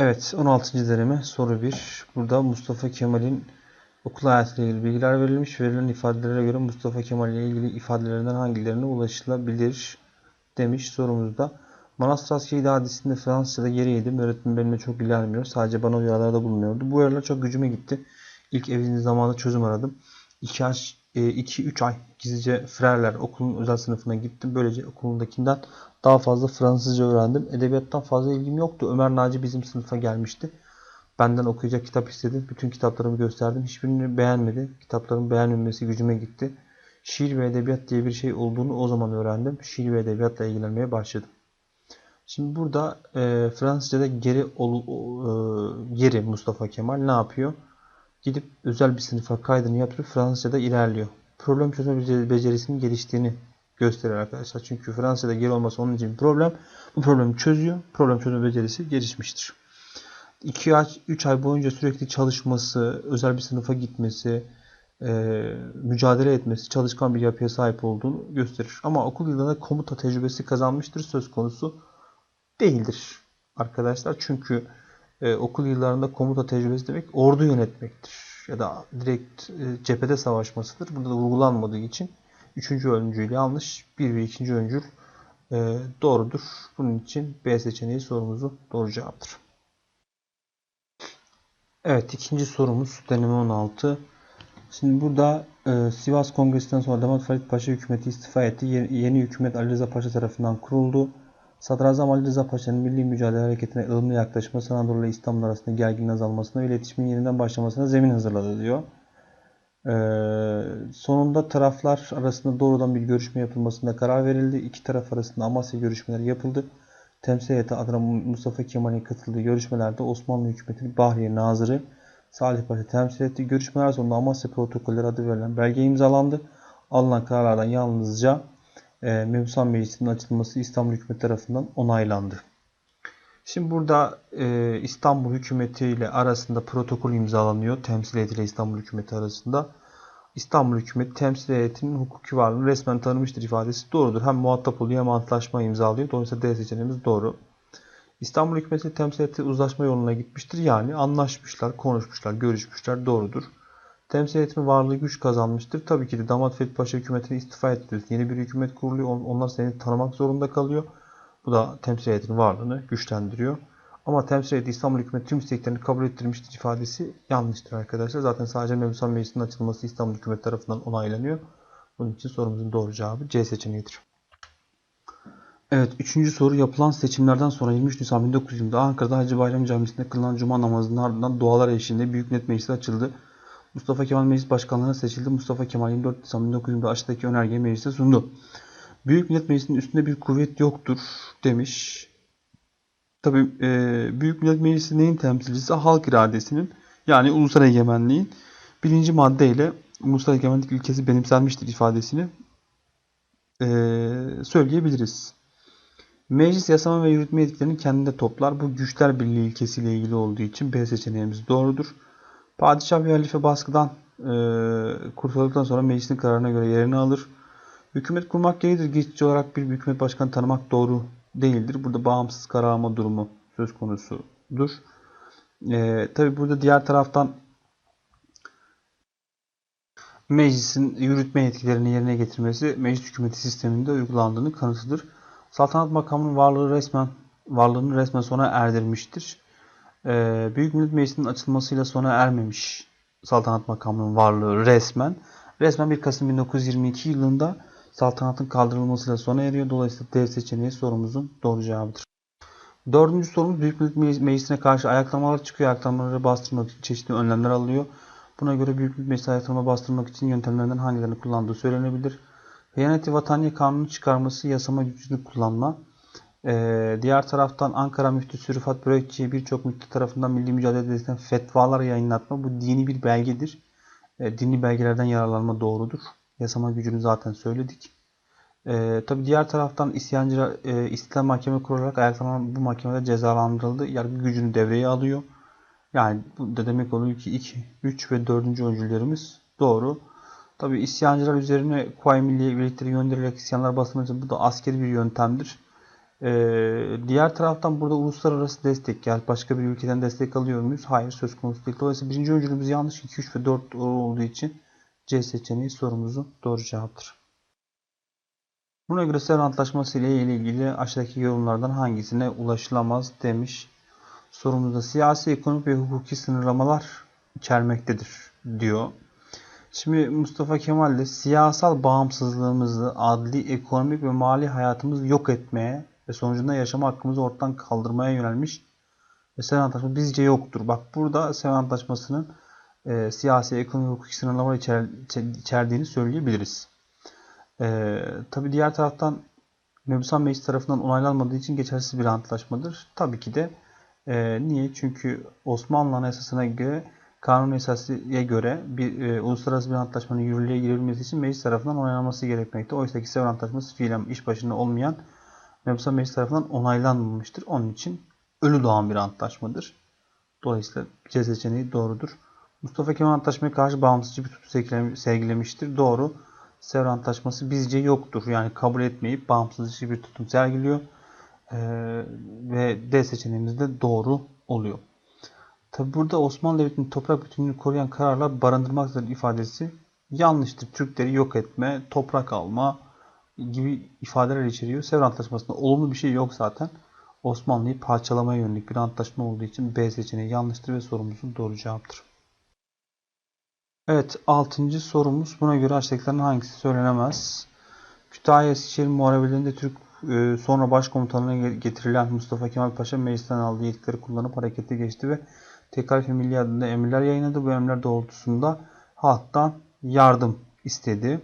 Evet 16. deneme soru 1. Burada Mustafa Kemal'in okul hayatıyla ilgili bilgiler verilmiş. Verilen ifadelere göre Mustafa Kemal ile ilgili ifadelerinden hangilerine ulaşılabilir demiş sorumuzda. Manastır Askeri İdadisi'nde Fransızca'da geriydim. Öğretmen benimle çok ilerlemiyor. Sadece bana uyarılarda bulunuyordu. Bu uyarılar çok gücüme gitti. İlk evinin zamanında çözüm aradım. 2-3 ay gizlice Frerler okulun özel sınıfına gittim. Böylece okulundakinden daha fazla Fransızca öğrendim. Edebiyattan fazla ilgim yoktu. Ömer Naci bizim sınıfa gelmişti. Benden okuyacak kitap istedi. Bütün kitaplarımı gösterdim. Hiçbirini beğenmedi. Kitaplarımı beğenmemesi gücüme gitti. Şiir ve edebiyat diye bir şey olduğunu o zaman öğrendim. Şiir ve edebiyatla ilgilenmeye başladım. Şimdi burada e, Fransızca'da geri ol, e, geri Mustafa Kemal ne yapıyor? Gidip özel bir sınıfa kaydını yaptırıp Fransızca'da ilerliyor. Problem çözme becerisinin geliştiğini gösteriyor arkadaşlar. Çünkü Fransızca'da geri olması onun için bir problem. Bu problemi çözüyor. Problem çözme becerisi gelişmiştir. 2 ay, 3 ay boyunca sürekli çalışması, özel bir sınıfa gitmesi, e, mücadele etmesi, çalışkan bir yapıya sahip olduğunu gösterir. Ama okul yıllarında komuta tecrübesi kazanmıştır söz konusu değildir arkadaşlar. Çünkü e, okul yıllarında komuta tecrübesi demek ordu yönetmektir. Ya da direkt e, cephede savaşmasıdır. Burada da vurgulanmadığı için üçüncü öncül yanlış. Bir ve ikinci öncül e, doğrudur. Bunun için B seçeneği sorumuzu doğru cevaptır. Evet ikinci sorumuz deneme 16. Şimdi burada e, Sivas Kongresi'nden sonra Damat Farid Paşa hükümeti istifa etti. Yeni, yeni hükümet Ali Rıza Paşa tarafından kuruldu. Sadrazam Ali Rıza Paşa'nın milli mücadele hareketine ılımlı yaklaşması Anadolu ile İstanbul arasında gergin azalmasına ve iletişimin yeniden başlamasına zemin hazırladı diyor. Ee, sonunda taraflar arasında doğrudan bir görüşme yapılmasında karar verildi. İki taraf arasında Amasya görüşmeleri yapıldı. Temsil heyeti adına Mustafa Kemal'in katıldığı görüşmelerde Osmanlı hükümetinin Bahriye Nazırı Salih Paşa temsil etti. Görüşmeler sonunda Amasya protokolleri adı verilen belge imzalandı. Alınan kararlardan yalnızca e, Meclisi'nin açılması İstanbul hükümeti tarafından onaylandı. Şimdi burada e, İstanbul hükümeti ile arasında protokol imzalanıyor. Temsil heyeti ile İstanbul hükümeti arasında. İstanbul hükümeti temsil heyetinin hukuki varlığını resmen tanımıştır ifadesi doğrudur. Hem muhatap oluyor hem antlaşma imzalıyor. Dolayısıyla D seçeneğimiz doğru. İstanbul hükümeti temsil heyeti uzlaşma yoluna gitmiştir. Yani anlaşmışlar, konuşmuşlar, görüşmüşler doğrudur. Temsil heyetinin varlığı güç kazanmıştır. Tabii ki de Damat Fethi Paşa hükümetini istifa ettiriyorsun. Yeni bir hükümet kuruluyor. Onlar seni tanımak zorunda kalıyor. Bu da temsil heyetinin varlığını güçlendiriyor. Ama temsil heyeti İstanbul hükümeti tüm isteklerini kabul ettirmiştir ifadesi yanlıştır arkadaşlar. Zaten sadece Mebusan Meclisi'nin açılması İstanbul hükümeti tarafından onaylanıyor. Bunun için sorumuzun doğru cevabı C seçeneğidir. Evet, üçüncü soru yapılan seçimlerden sonra 23 Nisan 1920'de Ankara'da Hacı Bayram Camisi'nde kılınan Cuma namazının ardından dualar eşliğinde Büyük Millet Meclisi açıldı. Mustafa Kemal Meclis Başkanlığı'na seçildi. Mustafa Kemal 24 Nisan 1920'de aşağıdaki önergeyi meclise sundu. Büyük Millet Meclisi'nin üstünde bir kuvvet yoktur demiş. Tabi e, Büyük Millet Meclisi neyin temsilcisi? Halk iradesinin yani ulusal egemenliğin birinci maddeyle ulusal egemenlik ilkesi benimsenmiştir ifadesini e, söyleyebiliriz. Meclis yasama ve yürütme yetkilerini kendinde toplar. Bu güçler birliği ilkesiyle ilgili olduğu için B seçeneğimiz doğrudur. Padişah ve halife baskıdan e, kurtulduktan sonra meclisin kararına göre yerini alır. Hükümet kurmak gerekir. Geçici olarak bir hükümet başkanı tanımak doğru değildir. Burada bağımsız karar alma durumu söz konusudur. E, Tabi burada diğer taraftan meclisin yürütme yetkilerini yerine getirmesi meclis hükümeti sisteminde uygulandığını kanıtıdır. Saltanat makamının varlığı resmen varlığını resmen sona erdirmiştir. Ee, Büyük Millet Meclisi'nin açılmasıyla sona ermemiş saltanat makamının varlığı resmen. Resmen 1 Kasım 1922 yılında saltanatın kaldırılmasıyla sona eriyor. Dolayısıyla D seçeneği sorumuzun doğru cevabıdır. Dördüncü sorumuz Büyük Millet Meclisi'ne karşı ayaklamalar çıkıyor. Ayaklamaları bastırmak için çeşitli önlemler alıyor. Buna göre Büyük Millet Meclisi ayaklama bastırmak için yöntemlerinden hangilerini kullandığı söylenebilir. Hıyaneti vataniye kanunu çıkarması, yasama gücünü kullanma. Ee, diğer taraftan Ankara müftüsü Rıfat Börekçi birçok müftü tarafından milli mücadele fetvalar yayınlatma. Bu dini bir belgedir. Ee, dini belgelerden yararlanma doğrudur. Yasama gücünü zaten söyledik. Ee, Tabi diğer taraftan isyancı e, Mahkeme kurularak ayaklanan bu mahkemede cezalandırıldı. Yargı gücünü devreye alıyor. Yani bu da demek oluyor ki 2, 3 ve 4. öncülerimiz doğru. Tabi isyancılar üzerine Kuvayi Milliye birlikleri gönderilerek isyanlar basılması bu da askeri bir yöntemdir. Ee, diğer taraftan burada uluslararası destek yani başka bir ülkeden destek alıyor muyuz? Hayır söz konusu değil. Dolayısıyla birinci öncülümüz yanlış 2, 3 ve 4 doğru olduğu için C seçeneği sorumuzun doğru cevaptır. Buna göre Sevr Antlaşması ile ilgili aşağıdaki yorumlardan hangisine ulaşılamaz demiş. Sorumuzda siyasi, ekonomik ve hukuki sınırlamalar içermektedir diyor. Şimdi Mustafa Kemal de siyasal bağımsızlığımızı adli, ekonomik ve mali hayatımızı yok etmeye ve sonucunda yaşama hakkımızı ortadan kaldırmaya yönelmiş. Ve Sevr Antlaşması bizce yoktur. Bak burada Sevr Antlaşması'nın e, siyasi, ekonomik hukuki sınırlamalar içer, içerdiğini söyleyebiliriz. E, Tabi diğer taraftan Mebusan Meclis tarafından onaylanmadığı için geçersiz bir antlaşmadır. Tabii ki de e, niye? Çünkü Osmanlı Anayasası'na göre kanun esasıya göre bir e, uluslararası bir antlaşmanın yürürlüğe girebilmesi için meclis tarafından onaylanması gerekmekte. Oysa ki Sevr Antlaşması fiilen iş başında olmayan Mebusan Meclis tarafından onaylanmamıştır. Onun için ölü doğan bir antlaşmadır. Dolayısıyla C seçeneği doğrudur. Mustafa Kemal Antlaşma'ya karşı bağımsızcı bir tutum sergilemiştir. Doğru. Sevr Antlaşması bizce yoktur. Yani kabul etmeyip bağımsızcı bir tutum sergiliyor. Ee, ve D seçeneğimiz de doğru oluyor. Tabi burada Osmanlı Devleti'nin toprak bütünlüğünü koruyan kararlar barındırmaktadır ifadesi yanlıştır. Türkleri yok etme, toprak alma gibi ifadeler içeriyor. Sevr Antlaşması'nda olumlu bir şey yok zaten. Osmanlı'yı parçalamaya yönelik bir antlaşma olduğu için B seçeneği yanlıştır ve sorumuzun doğru cevaptır. Evet 6. sorumuz buna göre aşağıdakilerin hangisi söylenemez? Kütahya Eskişehir Muharebelerinde Türk e, sonra başkomutanlığına getirilen Mustafa Kemal Paşa meclisten aldığı yetkileri kullanıp harekete geçti ve Tekalif-i Milli adında emirler yayınladı. Bu emirler doğrultusunda halktan yardım istedi.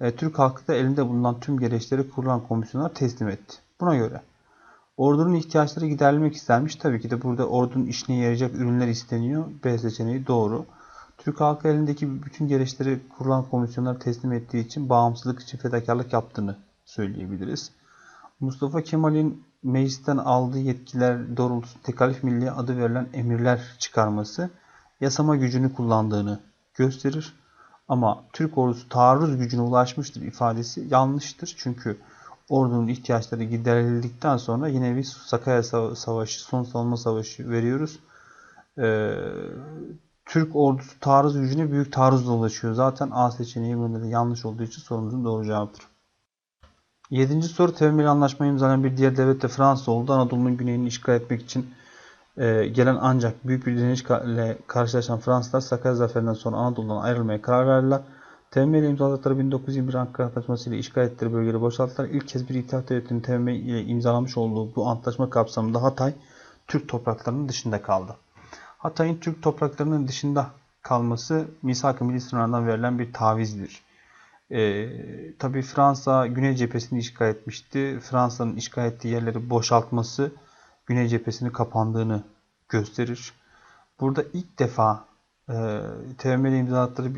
E, Türk halkı da elinde bulunan tüm gereçleri kurulan komisyonlara teslim etti. Buna göre ordunun ihtiyaçları giderilmek istenmiş. Tabii ki de burada ordunun işine yarayacak ürünler isteniyor. B seçeneği doğru. Türk halkı elindeki bütün gereçleri kurulan komisyonlara teslim ettiği için bağımsızlık için fedakarlık yaptığını söyleyebiliriz. Mustafa Kemal'in meclisten aldığı yetkiler doğrultusunda tekalif milli adı verilen emirler çıkarması yasama gücünü kullandığını gösterir. Ama Türk ordusu taarruz gücüne ulaşmıştır ifadesi yanlıştır. Çünkü ordunun ihtiyaçları giderildikten sonra yine bir Sakarya Savaşı, son savunma savaşı veriyoruz. Ee, Türk ordusu taarruz gücüne büyük taarruzla ulaşıyor. Zaten A seçeneği bunda da yanlış olduğu için sorumuzun doğru cevaptır. Yedinci soru temel anlaşma imzalayan bir diğer devlet de Fransa oldu. Anadolu'nun güneyini işgal etmek için e, gelen ancak büyük bir direnişle karşılaşan Fransızlar Sakarya Zaferi'nden sonra Anadolu'dan ayrılmaya karar verdiler. TMM ile imzaladıkları 1921 Ankara Antlaşması ile işgal ettikleri bölgeleri boşalttılar. İlk kez bir itilaf devletinin TMM ile imzalamış olduğu bu antlaşma kapsamında Hatay Türk topraklarının dışında kaldı. Hatay'ın Türk topraklarının dışında kalması misak-ı milli sınırlarından verilen bir tavizdir. Ee, Tabi Fransa Güney cephesini işgal etmişti. Fransa'nın işgal ettiği yerleri boşaltması Güney cephesini kapandığını gösterir. Burada ilk defa e, TML imzalatları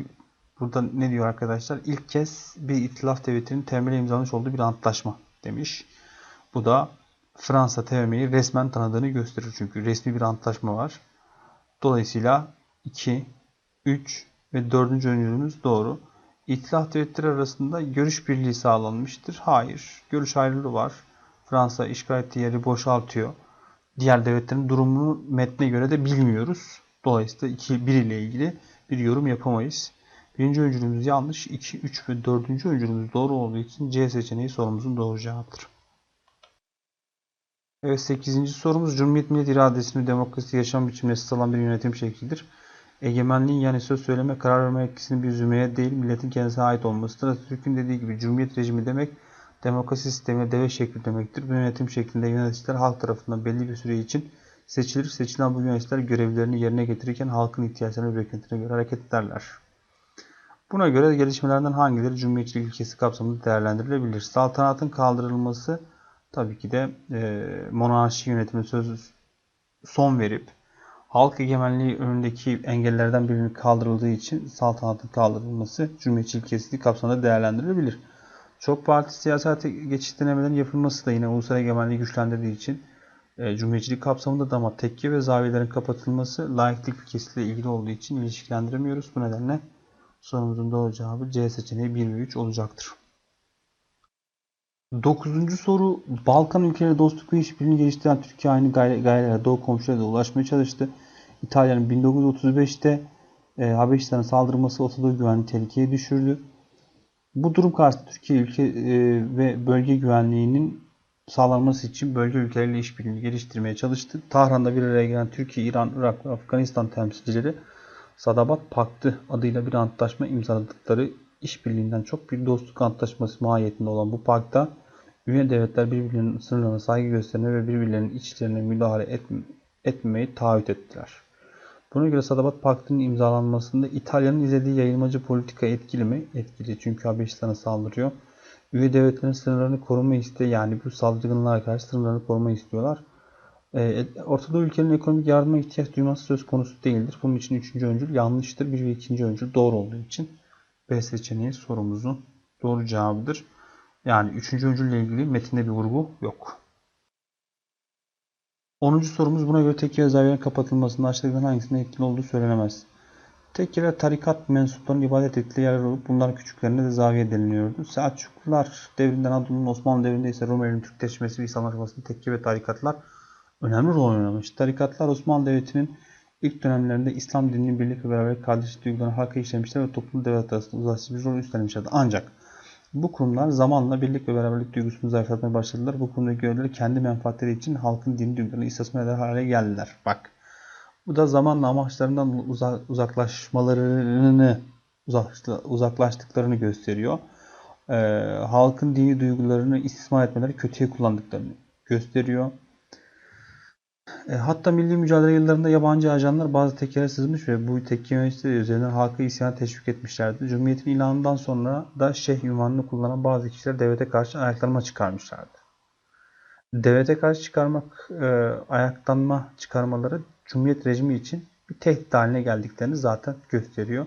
burada ne diyor arkadaşlar? İlk kez bir itilaf devletinin TML imzalamış olduğu bir antlaşma demiş. Bu da Fransa TM'yi resmen tanıdığını gösterir. Çünkü resmi bir antlaşma var. Dolayısıyla 2, 3 ve 4. öncülümüz doğru. İtilaf devletleri arasında görüş birliği sağlanmıştır. Hayır. Görüş ayrılığı var. Fransa işgal ettiği yeri boşaltıyor. Diğer devletlerin durumunu metne göre de bilmiyoruz. Dolayısıyla 2, 1 ile ilgili bir yorum yapamayız. Birinci öncülümüz yanlış. 2, 3 ve 4. öncülümüz doğru olduğu için C seçeneği sorumuzun doğru cevaptır. Evet 8. sorumuz Cumhuriyet millet iradesini demokrasi yaşam biçimine esas alan bir yönetim şeklidir. Egemenliğin yani söz söyleme, karar verme etkisinin bir zümreye değil, milletin kendisine ait olmasıdır. Atatürk'ün dediği gibi Cumhuriyet rejimi demek demokrasi sistemi deve şekli demektir. Bu yönetim şeklinde yöneticiler halk tarafından belli bir süre için seçilir. Seçilen bu yöneticiler görevlerini yerine getirirken halkın ihtiyaçlarına ve beklentilerine göre hareket ederler. Buna göre gelişmelerden hangileri Cumhuriyetçilik ilkesi kapsamında değerlendirilebilir? Saltanatın kaldırılması tabii ki de e, monarşi yönetimine söz son verip halk egemenliği önündeki engellerden birinin kaldırıldığı için saltanatın kaldırılması Cumhuriyetçi ilkesi kapsamında değerlendirilebilir. Çok parti siyasete geçiş denemelerinin yapılması da yine ulusal egemenliği güçlendirdiği için e, Cumhuriyetçilik kapsamında da ama tekke ve zaviyelerin kapatılması laiklik ilkesiyle ilgili olduğu için ilişkilendiremiyoruz. Bu nedenle sorumuzun doğru cevabı C seçeneği 1 ve 3 olacaktır. Dokuzuncu soru Balkan ülkeleri dostluk ve işbirliğini geliştiren Türkiye aynı gayelere Doğu komşularına da ulaşmaya çalıştı. İtalya'nın 1935'te e, Habeşistan'a saldırması Orta Doğu güvenliği tehlikeye düşürdü. Bu durum karşısında Türkiye ülke e, ve bölge güvenliğinin sağlanması için bölge ülkeleriyle işbirliğini geliştirmeye çalıştı. Tahran'da bir araya gelen Türkiye, İran, Irak ve Afganistan temsilcileri Sadabat Paktı adıyla bir antlaşma imzaladıkları işbirliğinden çok bir dostluk antlaşması mahiyetinde olan bu pakta üye devletler birbirlerinin sınırlarına saygı gösterme ve birbirlerinin içlerine müdahale etme, etmemeyi taahhüt ettiler. Buna göre Sadabat Paktı'nın imzalanmasında İtalya'nın izlediği yayılmacı politika etkili mi? Etkili çünkü Habeşistan'a saldırıyor. Üye devletlerin sınırlarını koruma isteği yani bu saldırganlara karşı sınırlarını koruma istiyorlar. Ee, Orta Doğu ülkenin ekonomik yardıma ihtiyaç duyması söz konusu değildir. Bunun için üçüncü öncül yanlıştır. Bir ve ikinci öncül doğru olduğu için B seçeneği sorumuzun doğru cevabıdır. Yani üçüncü öncülle ilgili metinde bir vurgu yok. 10. sorumuz buna göre tekke zaviyenin kapatılmasında aşağıdakilerden hangisinin etkili olduğu söylenemez. Tekkeler tarikat mensuplarının ibadet ettikleri yerler olup bunlar küçüklerine de zaviye deniliyordu. Selçuklular devrinden Anadolu'nun Osmanlı devrinde ise Rumeli'nin Türkleşmesi ve İslam aşamasında tekke ve tarikatlar önemli rol oynamış. Tarikatlar Osmanlı Devleti'nin ilk dönemlerinde İslam dininin birlik ve beraberlik kardeşlik duygularını halka işlemişler ve toplum devlet arasında uzlaşıcı bir rol üstlenmişlerdi. Ancak bu kurumlar zamanla birlik ve beraberlik duygusunu zayıflatmaya başladılar. Bu kurumdaki görevliler kendi menfaatleri için halkın dini duygularını istismar eder hale geldiler. Bak bu da zamanla amaçlarından uza- uzaklaşmalarını uzak- uzaklaştıklarını gösteriyor. Ee, halkın dini duygularını istismar etmeleri kötüye kullandıklarını gösteriyor. E, hatta milli mücadele yıllarında yabancı ajanlar bazı tekkilere sızmış ve bu tekke yöneticileri üzerinden halkı isyana teşvik etmişlerdi. Cumhuriyetin ilanından sonra da şeyh ünvanını kullanan bazı kişiler devlete karşı ayaklanma çıkarmışlardı. Devlete karşı çıkarmak, e, ayaklanma çıkarmaları Cumhuriyet rejimi için bir tehdit haline geldiklerini zaten gösteriyor.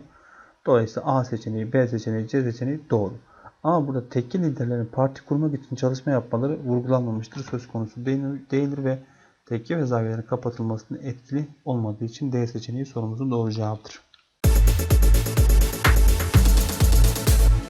Dolayısıyla A seçeneği, B seçeneği, C seçeneği doğru. Ama burada tekke liderlerin parti kurmak için çalışma yapmaları vurgulanmamıştır. Söz konusu değil- değildir ve tekke ve zaviyelerin kapatılmasının etkili olmadığı için D seçeneği sorumuzun doğru cevabıdır.